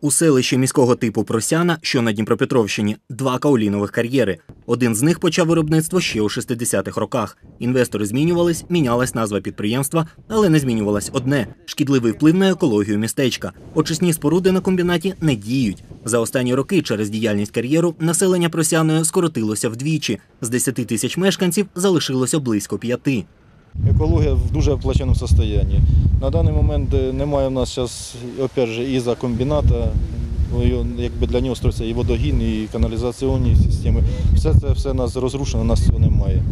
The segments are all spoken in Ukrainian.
У селищі міського типу Просяна, що на Дніпропетровщині, два каолінових кар'єри. Один з них почав виробництво ще у 60-х роках. Інвестори змінювались, мінялась назва підприємства, але не змінювалось одне шкідливий вплив на екологію містечка. Очисні споруди на комбінаті не діють. За останні роки через діяльність кар'єру населення Просяної скоротилося вдвічі. З 10 тисяч мешканців залишилося близько п'яти. Екологія в дуже плачевному стані. На даний момент е, немає в нас зараз, опять же, із-за комбіната, ну, якби для нього строїться і водогін, і каналізаційні системи. Все це все нас розрушено, нас цього немає.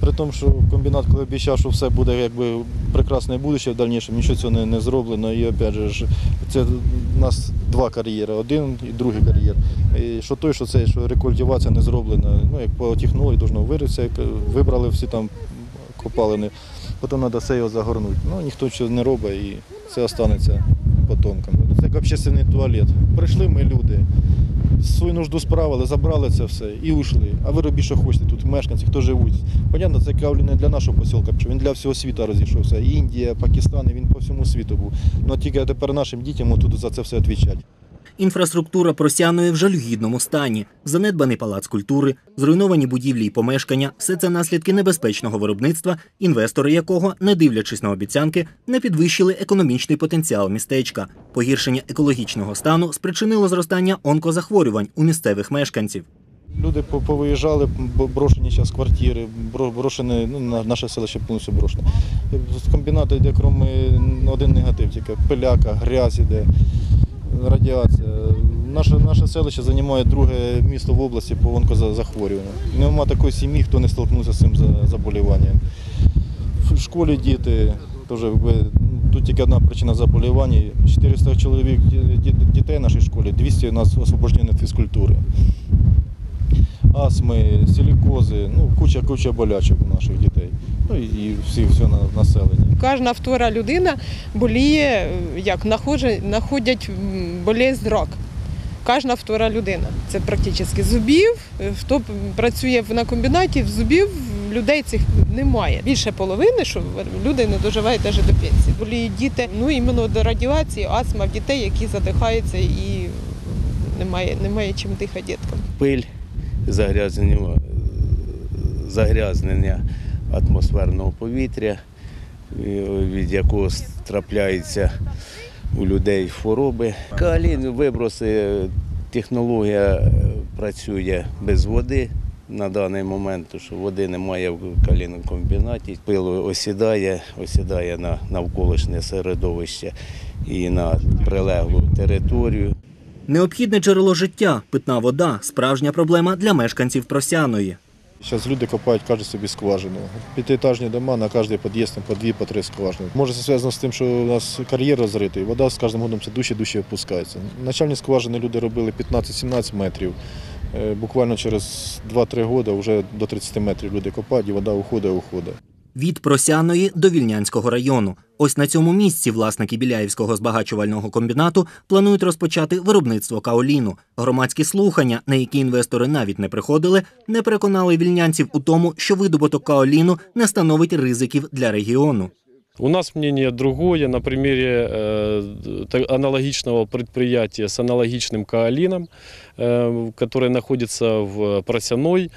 При тому, що комбінат, коли обіцяв, що все буде якби прекрасне будуще в дальнішому, нічого цього не, не зроблено. І опять же, це нас два кар'єри, один і другий кар'єр. І що той, що цей, що рекультивація не зроблена. Ну, як по технології должно як вибрали всі там копалини, потім треба все його загорнути. Ну, ніхто цього не робить і це останеться потомкам. Це як общественний туалет. Прийшли ми люди, свою нужду справили, забрали це все і ушли. А ви робіть, що хочете тут, мешканці, хто живуть. Понятно, це кавлі не для нашого посілка, він для всього світу розійшовся. Індія, Пакистан, він по всьому світу був. Ну тільки тепер нашим дітям тут за це все відповідати. Інфраструктура Просяної в жалюгідному стані, занедбаний палац культури, зруйновані будівлі і помешкання все це наслідки небезпечного виробництва, інвестори якого, не дивлячись на обіцянки, не підвищили економічний потенціал містечка. Погіршення екологічного стану спричинило зростання онкозахворювань у місцевих мешканців. Люди по- повиїжджали, брошені зараз квартири, бро- брошені, ну, на- наше селище повністю брошене. З комбінату йде крім один негатив, тільки пиляка, грязь іде, радіація. Наше, наше селище займає друге місто в області по онкозахворюванню. Нема такої сім'ї, хто не столкнувся з цим заболіванням. В школі діти, теж, тут тільки одна причина заболівання. 400 чоловік ді- ді- дітей в нашій школі, 200 у нас освобождені від фізкультури астми, силікози, ну, куча, куча болячок у наших дітей. Ну і, всі, все на населення. Кожна втора людина боліє, як знаходять болезнь рак. Кожна втора людина. Це практично зубів. Хто працює на комбінаті, в зубів людей цих немає. Більше половини, що люди не доживають навіть до пенсії. Боліють діти, ну іменно до радіації, астма в дітей, які задихаються і немає, немає чим дихати діткам. пиль, загрязнення, загрязнення атмосферного повітря, е, від якого трапляються у людей хвороби. Калін, виброси, технологія е, працює без води. На даний момент, тому що води немає в калінокомбінаті. Пило осідає, осідає на навколишнє середовище і на прилеглу територію. Необхідне джерело життя, питна вода справжня проблема для мешканців Просяної. Зараз люди копають кожен собі скважину. П'ятиэтажні дома, на кожний під'їзд по дві, по три скважини. Може, це зв'язано з тим, що у нас кар'єр розритий, вода з кожним годом все дужче і дужче опускається. Начальні скважини люди робили 15-17 метрів. Е, Буквально через 2-3 роки вже до 30 метрів люди копають і вода уходить, уходить Від Просяної до Вільнянського району. Ось на цьому місці власники Біляївського збагачувального комбінату планують розпочати виробництво каоліну. Громадські слухання, на які інвестори навіть не приходили, не переконали вільнянців у тому, що видобуток каоліну не становить ризиків для регіону. У нас мнение другое на примере э, та- аналогичного предприятия с аналогичным каолином, э, которое находится в Просяной э,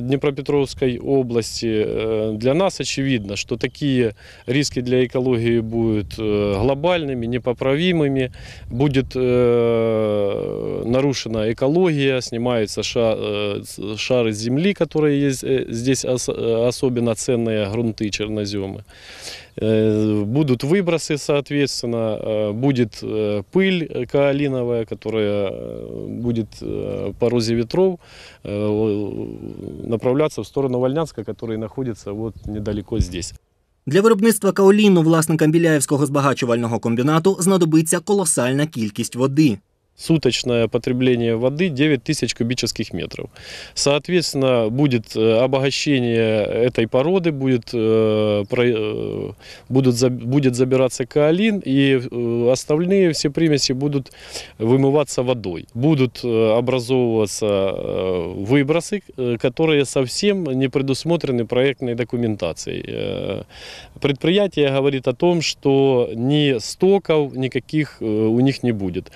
Днепропетровской области. Э, Для нас очевидно, что такие риски для экологии будут э, глобальными, непоправимыми. Будет э, нарушена экология, снимаются ша- э, с- шары земли, которые есть э, здесь ос- э, особенно ценные грунты, черноземы. Э, Будут выбросы, соответственно, э, будет э, пыль каолиновая, которая э, будет э, по розе ветров э, направляться в сторону Вольнянска, который находится вот недалеко здесь. Для виробництва каоліну власникам Біляївського збагачувального комбінату знадобиться колосальна кількість води. Суточное потребление воды 9 тысяч кубических метров. Соответственно, будет э, обогащение этой породы, будет, э, э, будут, будет забираться каолин, и остальные все примеси будут вымываться водой. Будут образовываться выбросы, которые совсем не предусмотрены проектной документацией. Предприятие говорит о том, что ни стоков никаких у них не будет.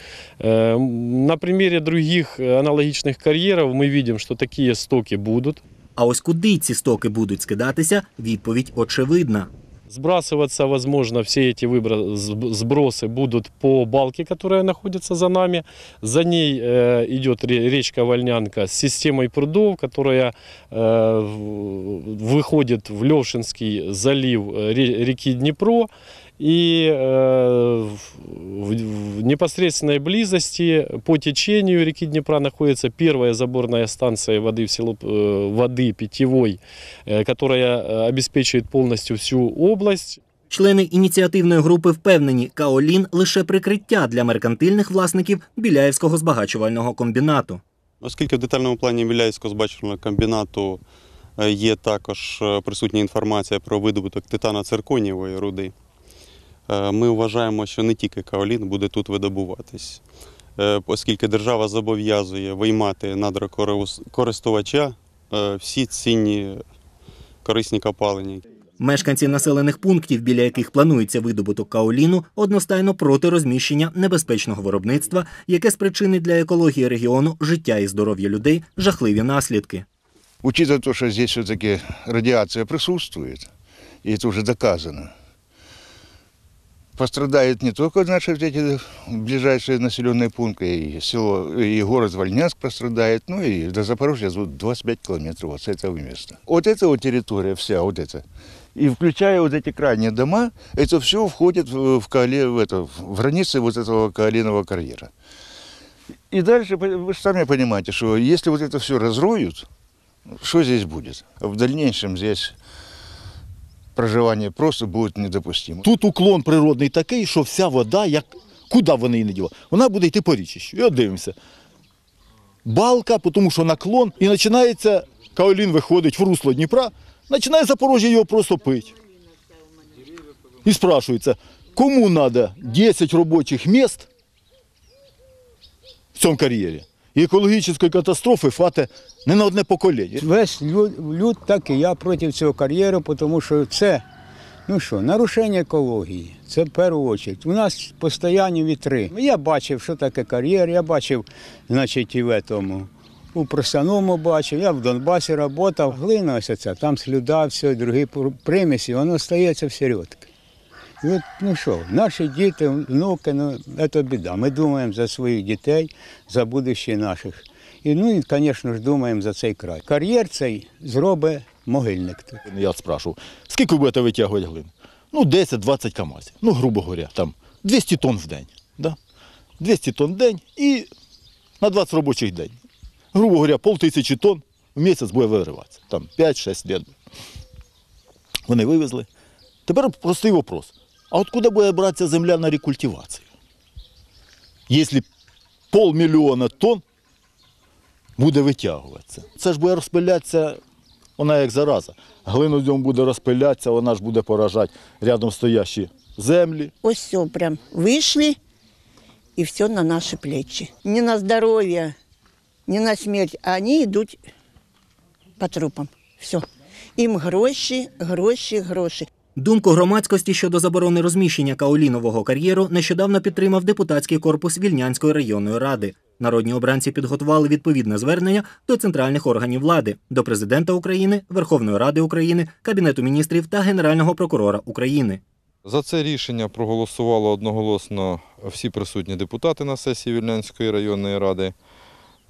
Э, На примере других э, аналогичных карьеров мы видим, что такие стоки будут. А ось куди ці стоки будуть скидатися, відповідь очевидна. Сбрасываться, возможно, все эти выбро- сб- сбросы будут по балке, которая находится за нами. За ней э, идет ре- речка Вольнянка с системой прудов, которая э, в- выходит в Левшинский залив э, ре- реки Днепро. И э, в, в непосредственной близости по течению реки Днепра находится первая заборная станция воды, в село, э, воды питьевой, э, которая э, обеспечивает полностью всю область. Члени ініціативної групи впевнені, каолін лише прикриття для меркантильних власників Біляєвського збагачувального комбінату. Оскільки в детальному плані Біляївського збачувального комбінату е, є також е, присутня інформація про видобуток титано-цирконієвої руди, е, ми вважаємо, що не тільки каолін буде тут видобуватись, Е, оскільки держава зобов'язує виймати надрокористувача е, всі цінні корисні копалини. Мешканці населених пунктів, біля яких планується видобуток каоліну, одностайно проти розміщення небезпечного виробництва, яке спричинить для екології регіону життя і здоров'я людей жахливі наслідки. Учитывая то, что здесь все-таки радиация присутствует, и это уже доказано, пострадают не только наши эти ближайшие населенные пункты, и село, и город Вольнянск пострадает, ну и до Запорожья вот 25 километров вот с этого места. Вот эта вот территория вся, вот эта, и включая вот эти крайние дома, это все входит в, в, в, это, в границы вот этого коалинового карьера. И дальше, вы сами понимаете, что если вот это все разроют, что здесь будет? В дальнейшем здесь проживание просто будет недопустимо. Тут уклон природний такий, що вся вода, як куди вони її не діла, вона буде йти по річищу. І от дивимося. Балка, тому що наклон, і починається, Каолін виходить в русло Дніпра, починає Запорожжя його просто пити. І спрашується, кому треба 10 робочих міст в цьому кар'єрі? І екологічної катастрофи хватить не на одне покоління. Весь люд, люд так і я проти цього кар'єру, тому що це, ну що, нарушення екології. Це в першу чергу. У нас постійні вітри. Я бачив, що таке кар'єр, я бачив, значить, і в тому. У Просяному бачив, я в Донбасі працював, глина ось ця, там слюда, все, другі примісі, воно стається всерйодки. От, ну що, наші діти, внуки, ну, це біда. Ми думаємо за своїх дітей, за будущее наших. І, ну, і, звісно ж, думаємо за цей край. Кар'єр цей зробить могильник тут. Я спрашивав, скільки ви будете витягувати глину? Ну, 10-20 камазів. Ну, грубо говоря, там 200 тонн в день. Да? 200 тонн в день і на 20 робочих день. Грубо говоря, полтисячі тонн в місяць буде вириватися. Там 5-6 лет. Вони вивезли. Тепер простий вопрос. А от куди буде братися земля на рекультивацію? Якщо полмільйона тонн буде витягуватися. Це ж буде розпилятися, вона як зараза. В буде розпилятися, вона ж буде поражати рядом стоящі землі. Ось все прям вышли, и все на наши плечи. Не на здоровье, не на смерть, а они идут по трупам. Все. Им гроші, гроші, гроші. Думку громадськості щодо заборони розміщення каолінового кар'єру нещодавно підтримав депутатський корпус Вільнянської районної ради. Народні обранці підготували відповідне звернення до центральних органів влади, до президента України, Верховної Ради України, Кабінету міністрів та Генерального прокурора України. За це рішення проголосувало одноголосно всі присутні депутати на сесії Вільнянської районної ради.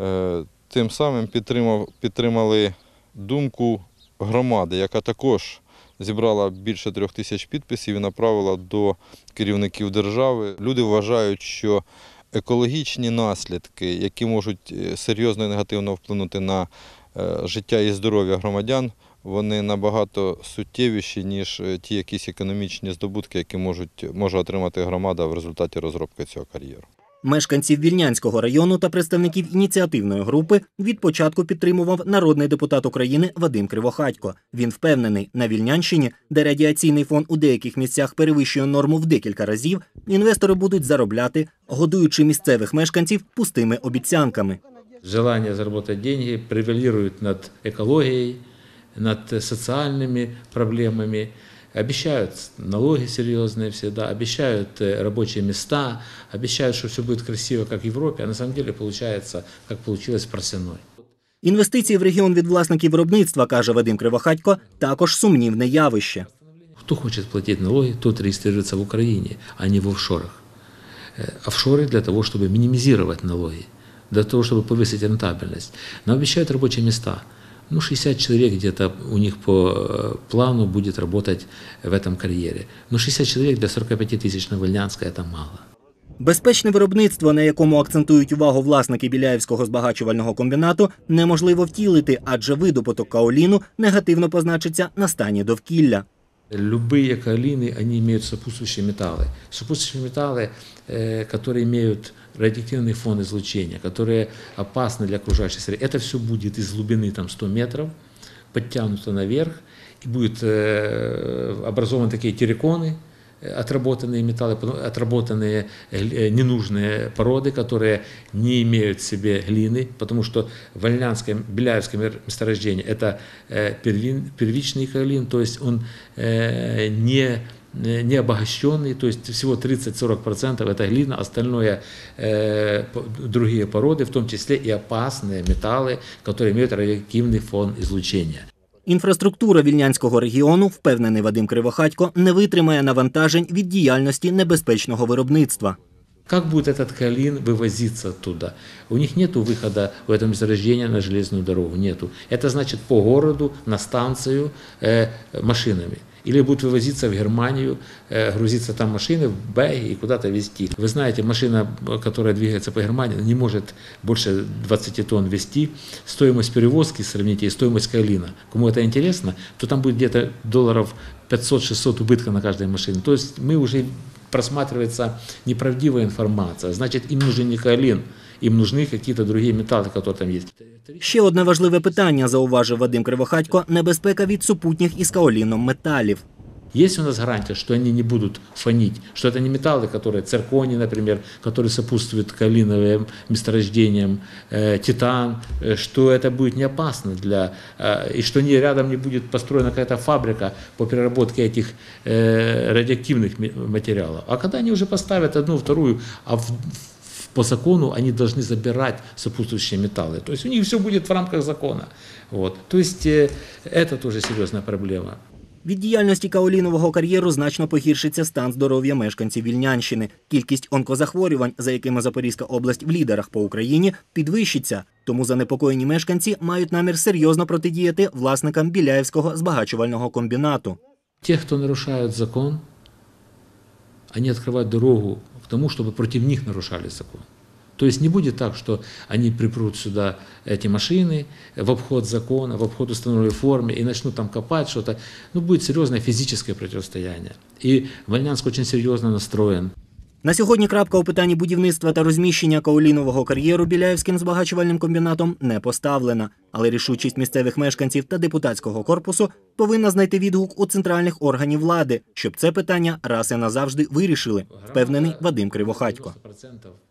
Е, Тим самим підтримав, підтримали думку громади, яка також зібрала більше трьох тисяч підписів і направила до керівників держави. Люди вважають, що екологічні наслідки, які можуть е, серйозно і негативно вплинути на е, життя і здоров'я громадян, вони набагато суттєвіші, ніж е, ті якісь економічні здобутки, які можуть, може отримати громада в результаті розробки цього кар'єру. Мешканців Вільнянського району та представників ініціативної групи від початку підтримував народний депутат України Вадим Кривохатько. Він впевнений, на Вільнянщині, де радіаційний фон у деяких місцях перевищує норму в декілька разів, інвестори будуть заробляти, годуючи місцевих мешканців пустими обіцянками. Желание заработать деньги превалирует над экологией, над социальными проблемами. Обещают налоги серьезные всегда, обещают э, рабочие места, обещают, что все будет красиво, как в Европе, а на самом деле получается, как получилось в Просяной. Інвестиції в регіон від власників виробництва, каже Вадим Кривохатько, також сумнівне явище. Кто хочет платить налоги, тот регистрируется в Украине, а не в офшорах. Э, Офшоры для того, чтобы минимизировать налоги, для того, чтобы повысить рентабельность. Нам обещают рабочие места. Ну, 60 человек где-то у них по э, плану будет работать в этом карьере. Но 60 человек для 45 тысяч на Вольнянска – это мало. Безпечне виробництво, на якому акцентують увагу власники Біляївського збагачувального комбінату, неможливо втілити, адже видобуток каоліну негативно позначиться на стані довкілля. Любые каолины, они имеют сопутствующие металлы. Сопутствующие металлы, э, которые имеют радиоактивный фон излучения, которые опасны для окружающей среды. Это все будет из глубины там, 100 метров, подтянуто наверх, и будут э, образованы такие терриконы, э, отработанные металлы, отработанные э, ненужные породы, которые не имеют в себе глины, потому что Вольнянское, Беляевское месторождение – это э, первин- первичный каолин, то есть он э, не э, не обогащенный, то есть всего 30-40% это глина, остальное э, по- другие породы, в том числе и опасные металлы, которые имеют радиоактивный фон излучения. Інфраструктура вільнянського регіону, впевнений Вадим Кривохатько, не витримає навантажень від діяльності небезпечного виробництва. Как будет этот калин вывозиться оттуда? У них нет выхода в этом месторождении на железную дорогу, нету. Это значит по городу, на станцию э, машинами. Или будет вывозиться в Германию, э, грузиться там машины в бэги и куда-то везти. Вы знаете, машина, которая двигается по Германии, не может больше 20 тонн везти. Стоимость перевозки, сравните, и стоимость калина. Кому это интересно, то там будет где-то долларов 500-600 убытка на каждой машине. То есть мы уже просматривается неправдивая информация. Значит, им нужен не каолин, им нужны какие-то другие металлы, которые там есть. Ще одне важливе питання, зауважив Вадим Кривохатько – небезпека від супутніх із каоліном металів. Есть у нас гарантия, что они не будут фонить, что это не металлы, которые цирконий, например, которые сопутствуют калиновым месторождениям, э, титан, э, что это будет не опасно для, э, и что не, рядом не будет построена какая-то фабрика по переработке этих э, радиоактивных ме- материалов. А когда они уже поставят одну, вторую, а в- в- по закону они должны забирать сопутствующие металлы. То есть у них все будет в рамках закона. Вот. То есть э, это тоже серьезная проблема. Від діяльності каолінового кар'єру значно погіршиться стан здоров'я мешканців Вільнянщини. Кількість онкозахворювань, за якими Запорізька область в лідерах по Україні, підвищиться. Тому занепокоєні мешканці мають намір серйозно протидіяти власникам Біляївського збагачувального комбінату. Те, кто нарушают закон, они открывают дорогу к тому, чтобы против них нарушали закон. То есть не будет так, что они припрут сюда эти машины в обход закона, в обход установленной формы и начнут там копать что-то. Ну, будет серьезное физическое противостояние. И Вольнянск очень серьезно настроен. На сьогодні крапка у питанні будівництва та розміщення каолінового кар'єру Біляївським збагачувальним комбінатом не поставлена. Але рішучість місцевих мешканців та депутатського корпусу повинна знайти відгук у центральних органів влади, щоб це питання раз і назавжди вирішили, впевнений Вадим Кривохатько. 90%